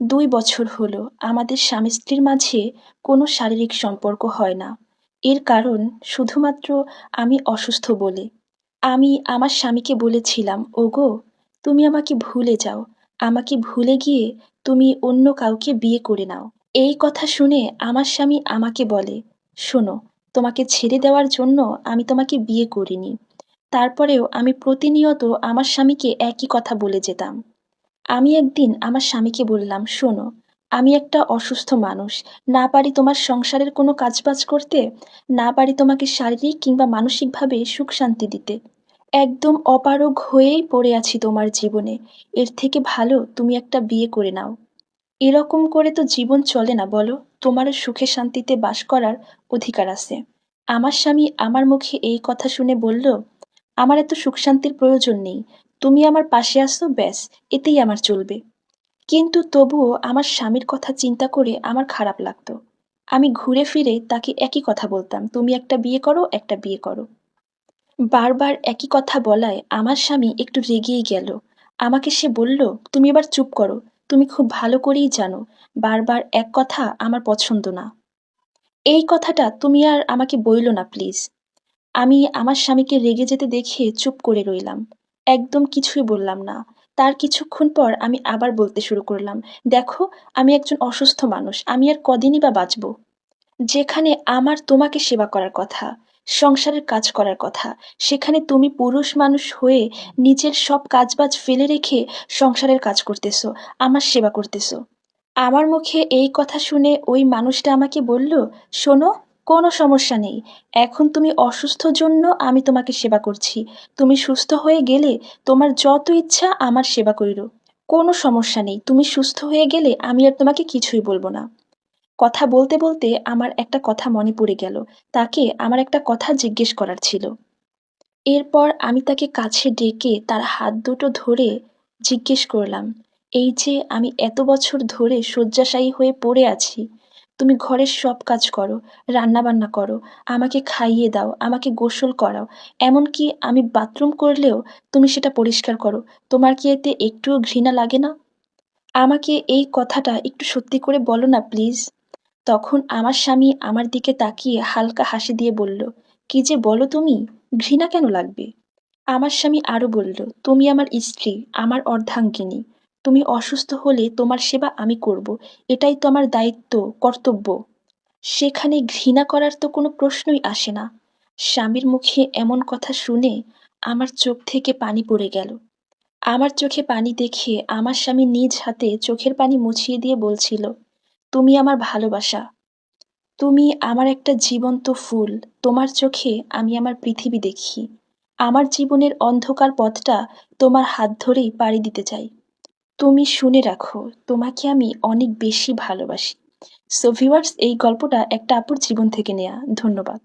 দুই বছর হলো, আমাদের স্বামী স্ত্রীর মাঝে কোনো শারীরিক সম্পর্ক হয় না। এর কারণ শুধুমাত্র আমি অসুস্থ বলে। আমি আমার স্বামীকে বলেছিলাম, ওগো, তুমি আমাকে ভুলে যাও। আমাকে ভুলে গিয়ে তুমি অন্য কাউকে বিয়ে করে নাও। এই কথা শুনে আমার স্বামী আমাকে বলে, শোনো, তোমাকে ছেড়ে দেওয়ার জন্য আমি তোমাকে বিয়ে করিনি। তারপরেও আমি প্রতিনিয়ত আমার স্বামীকে একই কথা বলে যেতাম। আমি একদিন আমার স্বামীকে বললাম, শোনো, আমি একটা অসুস্থ মানুষ। না পারি তোমার সংসারের কোনো কাজবাজ করতে? না পারি তোমাকে শারীরিক কিংবা মানসিকভাবে সুখ শান্তি দিতে। একদম অপারগ হয়েই পড়ে আছি তোমার জীবনে। এর থেকে ভালো তুমি একটা বিয়ে করে নাও। এরকম করে তো জীবন চলে না, বলো। তোমারও সুখে শান্তিতে বাস করার অধিকার আছে। আমার স্বামী আমার মুখে এই কথা শুনে বলল, আমার এত সুখ শান্তির প্রয়োজন নেই। তুমি আমার পাশে আসো ব্যাস, এতেই আমার চলবে। কিন্তু তবুও আমার স্বামীর কথা চিন্তা করে আমার খারাপ লাগতো। আমি ঘুরে ফিরে তাকে একই কথা বলতাম, তুমি একটা বিয়ে করো, একটা বিয়ে করো। বারবার একই কথা বলায় আমার স্বামী একটু রেগেই গেল। আমাকে সে বলল, তুমি এবার চুপ করো, তুমি খুব ভালো করেই জানো, বারবার এক কথা আমার পছন্দ না। এই কথাটা তুমি আর আমাকে বইল না, প্লিজ। আমি আমার স্বামীকে রেগে যেতে দেখে চুপ করে রইলাম। একদম কিছুই বললাম না। তার কিছুক্ষণ পর আমি আবার বলতে শুরু করলাম, দেখো, আমি একজন অসুস্থ মানুষ, আমি আর কদিনই বা বাঁচব। যেখানে আমার তোমাকে সেবা করার কথা, সংসারের কাজ করার কথা, সেখানে তুমি পুরুষ মানুষ হয়ে নিজের সব কাজবাজ ফেলে রেখে সংসারের কাজ করতেছো, আমার সেবা করতেছো। আমার মুখে এই কথা শুনে ওই মানুষটা আমাকে বলল, শোনো কোনো সমস্যা নেই। এখন তুমি অসুস্থ জন্য আমি তোমাকে সেবা করছি। তুমি সুস্থ হয়ে গেলে তোমার যত ইচ্ছা আমার সেবা করিল কোনো সমস্যা নেই। তুমি সুস্থ হয়ে গেলে আমি আর তোমাকে কিছুই বলব না। কথা বলতে বলতে আমার একটা কথা মনে পড়ে গেল। তাকে আমার একটা কথা জিজ্ঞেস করার ছিল। এরপর আমি তাকে কাছে ডেকে তার হাত দুটো ধরে জিজ্ঞেস করলাম, এই যে আমি এত বছর ধরে শয্যাশায়ী হয়ে পড়ে আছি তুমি ঘরের সব কাজ করো, রান্নাবান্না করো, আমাকে খাইয়ে দাও, আমাকে গোসল করাও। এমনকি আমি বাথরুম করলেও তুমি সেটা পরিষ্কার করো। তোমার কি এতে একটুও ঘৃণা লাগে না? আমাকে এই কথাটা একটু সত্যি করে বলো না, প্লিজ। তখন আমার স্বামী আমার দিকে তাকিয়ে হালকা হাসি দিয়ে বলল, কি যে বলো তুমি? ঘৃণা কেন লাগবে? আমার স্বামী আরও বলল, তুমি আমার স্ত্রী, আমার অর্ধাঙ্গিনী। তুমি অসুস্থ হলে তোমার সেবা আমি করব। এটাই তো আমার দায়িত্ব, কর্তব্য। সেখানে ঘৃণা করার তো কোনো প্রশ্নই আসে না। স্বামীর মুখে এমন কথা শুনে আমার চোখ থেকে পানি পড়ে গেল। আমার চোখে পানি দেখে আমার স্বামী নিজ হাতে চোখের পানি মুছিয়ে দিয়ে বলছিল, তুমি আমার ভালোবাসা। তুমি আমার একটা জীবন্ত ফুল। তোমার চোখে আমি আমার পৃথিবী দেখি। আমার জীবনের অন্ধকার পথটা তোমার হাত ধরেই পাড়ি দিতে চাই। তুমি শুনে রাখো, তোমাকে আমি অনেক বেশি ভালোবাসি। সো ভিউয়ার্স এই গল্পটা একটা আপুর জীবন থেকে নেয়া। ধন্যবাদ।